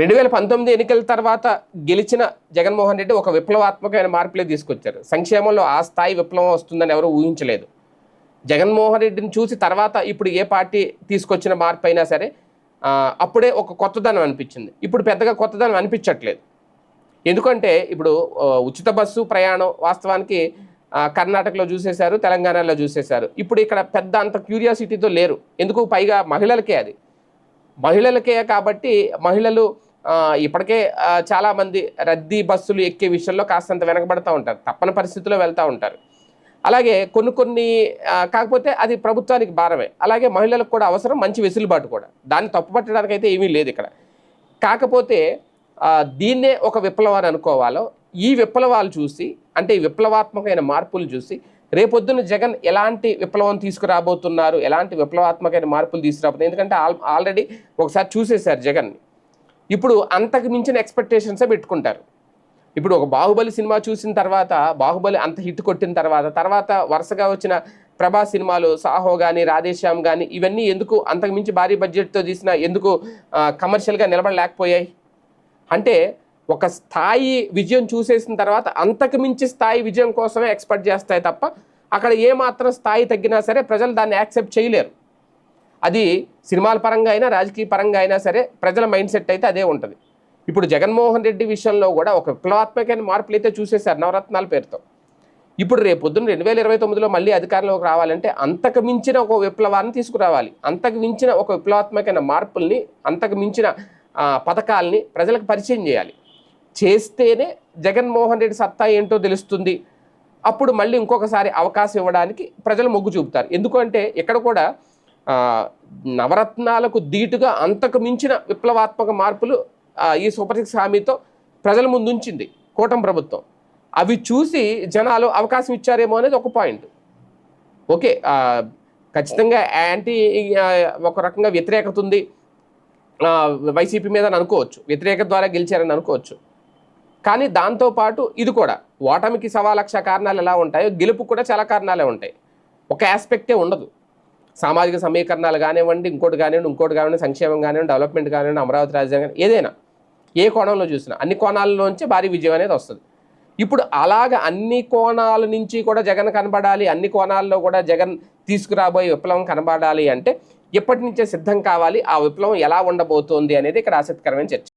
రెండు వేల పంతొమ్మిది ఎన్నికల తర్వాత గెలిచిన జగన్మోహన్ రెడ్డి ఒక విప్లవాత్మకమైన మార్పులే తీసుకొచ్చారు. సంక్షేమంలో ఆ స్థాయి విప్లవం వస్తుందని ఎవరు ఊహించలేదు. జగన్మోహన్ రెడ్డిని చూసి తర్వాత ఇప్పుడు ఏ పార్టీ తీసుకొచ్చిన మార్పు అయినా సరే అప్పుడే ఒక కొత్తదనం అనిపించింది. ఇప్పుడు పెద్దగా కొత్తదనం అనిపించట్లేదు. ఎందుకంటే ఇప్పుడు ఉచిత బస్సు ప్రయాణం వాస్తవానికి కర్ణాటకలో చూసేశారు తెలంగాణలో చూసేశారు. ఇప్పుడు ఇక్కడ పెద్ద అంత క్యూరియాసిటీతో లేరు. ఎందుకు? పైగా మహిళలకే అది. మహిళలకే కాబట్టి మహిళలు ఇప్పటికే చాలామంది రద్దీ బస్సులు ఎక్కే విషయంలో కాస్తంత వెనకబడతూ ఉంటారు. తప్పని పరిస్థితుల్లో వెళ్తూ ఉంటారు. అలాగే కొన్ని కొన్ని కాకపోతే అది ప్రభుత్వానికి భారమే. అలాగే మహిళలకు కూడా అవసరం మంచి వెసులుబాటు కూడా. దాన్ని తప్పుపట్టడానికి అయితే ఏమీ లేదు ఇక్కడ. కాకపోతే దీన్నే ఒక విప్లవం అని అనుకోవాలో. ఈ విప్లవాలు చూసి అంటే ఈ విప్లవాత్మకమైన మార్పులు చూసి రేపొద్దున జగన్ ఎలాంటి విప్లవం తీసుకురాబోతున్నారు ఎలాంటి విప్లవాత్మకమైన మార్పులు తీసుకురాబోతున్నారు? ఎందుకంటే ఆల్ ఆల్రెడీ ఒకసారి చూసేశారు జగన్ని. ఇప్పుడు అంతకు మించిన ఎక్స్పెక్టేషన్సే పెట్టుకుంటారు. ఇప్పుడు ఒక బాహుబలి సినిమా చూసిన తర్వాత బాహుబలి అంత హిట్ కొట్టిన తర్వాత తర్వాత వరుసగా వచ్చిన ప్రభాస్ సినిమాలు సాహో కానీ రాధేశ్యామ్ కానీ ఇవన్నీ ఎందుకు అంతకుమించి భారీ బడ్జెట్తో తీసిన ఎందుకు కమర్షియల్గా నిలబడలేకపోయాయి? అంటే ఒక స్థాయి విజయం చూసేసిన తర్వాత అంతకు మించి స్థాయి విజయం కోసమే ఎక్స్పెక్ట్ చేస్తాయి తప్ప అక్కడ ఏ మాత్రం స్థాయి తగ్గినా సరే ప్రజలు దాన్ని యాక్సెప్ట్ చేయలేరు. అది సినిమాల పరంగా అయినా రాజకీయ పరంగా అయినా సరే ప్రజల మైండ్ సెట్ అయితే అదే ఉంటుంది. ఇప్పుడు జగన్మోహన్ రెడ్డి విషయంలో కూడా ఒక విప్లవాత్మకమైన మార్పులు అయితే చూసేశారు నవరత్నాల పేరుతో. ఇప్పుడు రేపు పొద్దున్న రెండు వేల ఇరవై తొమ్మిదిలో మళ్ళీ అధికారంలోకి రావాలంటే అంతకు మించిన ఒక విప్లవాన్ని తీసుకురావాలి. అంతకు మించిన ఒక విప్లవాత్మకమైన మార్పుల్ని అంతకు మించిన పథకాలని పథకాల్ని ప్రజలకు పరిచయం చేయాలి. చేస్తేనే జగన్మోహన్ రెడ్డి సత్తా ఏంటో తెలుస్తుంది. అప్పుడు మళ్ళీ ఇంకొకసారి అవకాశం ఇవ్వడానికి ప్రజలు మొగ్గు చూపుతారు. ఎందుకంటే ఇక్కడ కూడా నవరత్నాలకు ధీటుగా అంతకు మించిన విప్లవాత్మక మార్పులు ఈ సూపర్ సిక్స్ హామీతో ప్రజల ముందుంచింది కూటమి ప్రభుత్వం. అవి చూసి జనాలు అవకాశం ఇచ్చారేమో అనేది ఒక పాయింట్. ఓకే ఖచ్చితంగా యాంటీ ఒక రకంగా వ్యతిరేకత ఉంది. వైసీపీ మీద అని అనుకోవచ్చు. వ్యతిరేకత ద్వారా గెలిచారని అనుకోవచ్చు. కానీ దాంతోపాటు ఇది కూడా ఓటమికి సవా లక్ష కారణాలు ఎలా ఉంటాయో గెలుపు కూడా చాలా కారణాలే ఉంటాయి. ఒక ఆస్పెక్టే ఉండదు. సామాజిక సమీకరణాలు కానివ్వండి ఇంకోటి కానివ్వండి ఇంకోటి కానివ్వండి సంక్షేమం కానివ్వండి డెవలప్మెంట్ కానివ్వండి అమరావతి రాజధాని కానీ ఏదైనా ఏ కోణంలో చూసినా అన్ని కోణాలలోంచి భారీ విజయం అనేది వస్తుంది. ఇప్పుడు అలాగ అన్ని కోణాల నుంచి కూడా జగన్ కనబడాలి అన్ని కోణాల్లో కూడా జగన్ తీసుకురాబోయే విప్లవం కనబడాలి అంటే ఎప్పటి నుంచే సిద్ధం కావాలి ఆ విప్లవం ఎలా ఉండబోతోంది అనేది ఇక్కడ ఆసక్తికరమైన చర్చ.